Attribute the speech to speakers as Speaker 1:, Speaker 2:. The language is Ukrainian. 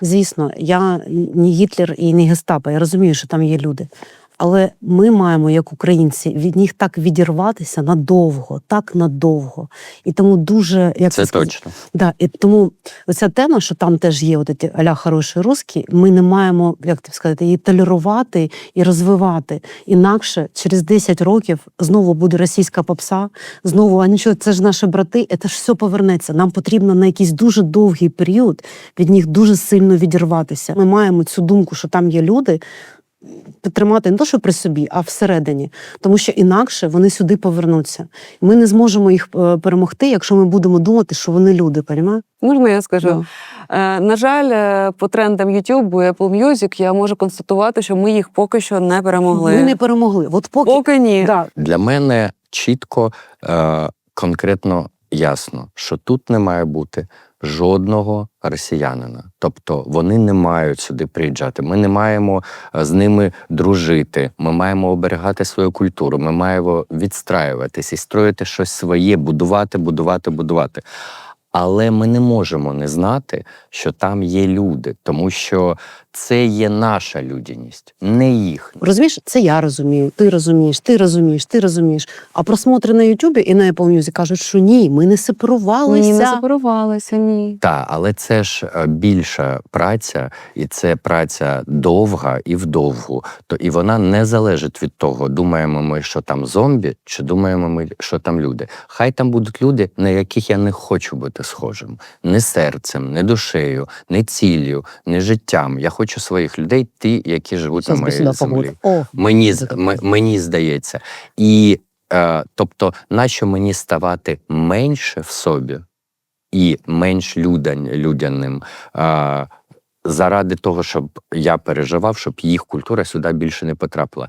Speaker 1: Звісно, я не Гітлер і не гестапо. Я розумію, що там є люди. Але ми маємо, як українці, від них так відірватися надовго, так надовго. І тому дуже як
Speaker 2: Це
Speaker 1: сказати,
Speaker 2: точно.
Speaker 1: Да, і тому оця тема, що там теж є от ці аля хороші русські, ми не маємо, як тобі сказати, її толерувати і розвивати. Інакше через 10 років знову буде російська попса, знову, а нічого, це ж наші брати, це ж все повернеться. Нам потрібно на якийсь дуже довгий період від них дуже сильно відірватися. Ми маємо цю думку, що там є люди. Підтримати не то, що при собі, а всередині, тому що інакше вони сюди повернуться. Ми не зможемо їх е, перемогти, якщо ми будемо думати, що вони люди, понімаєш?
Speaker 3: Можна я скажу?
Speaker 1: Да.
Speaker 3: Е, на жаль, е, по трендам YouTube і Apple Music я можу констатувати, що ми їх поки що не перемогли.
Speaker 1: Ми не перемогли. От поки,
Speaker 3: Поки ні.
Speaker 1: Да.
Speaker 2: Для мене чітко, конкретно ясно, що тут не має бути жодного росіянина. Тобто вони не мають сюди приїжджати. Ми не маємо е, з ними дружити. Ми маємо оберігати свою культуру. Ми маємо відстраюватись і строїти щось своє, будувати, будувати, будувати. Але ми не можемо не знати, що там є люди, тому що це є наша людяність, не їхня.
Speaker 1: Розумієш, це я розумію, ти розумієш, ти розумієш, ти розумієш. А просмотри на Ютубі і на Apple Music кажуть, що ні, ми не сепарувалися.
Speaker 3: Ні, не запарувалися, ні.
Speaker 2: Так, але це ж е, більша праця, і це праця довга і вдовгу. То і вона не залежить від того, думаємо ми, що там зомбі, чи думаємо ми, що там люди. Хай там будуть люди, на яких я не хочу бути схожим, не серцем, не душею, не ціллю, не життям. Я хочу своїх людей, ті, які живуть
Speaker 1: Щас
Speaker 2: на моїй землі.
Speaker 1: О,
Speaker 2: Мені, мені здається. І е, тобто, нащо мені ставати менше в собі і менш людан, людяним е, заради того, щоб я переживав, щоб їх культура сюди більше не потрапила.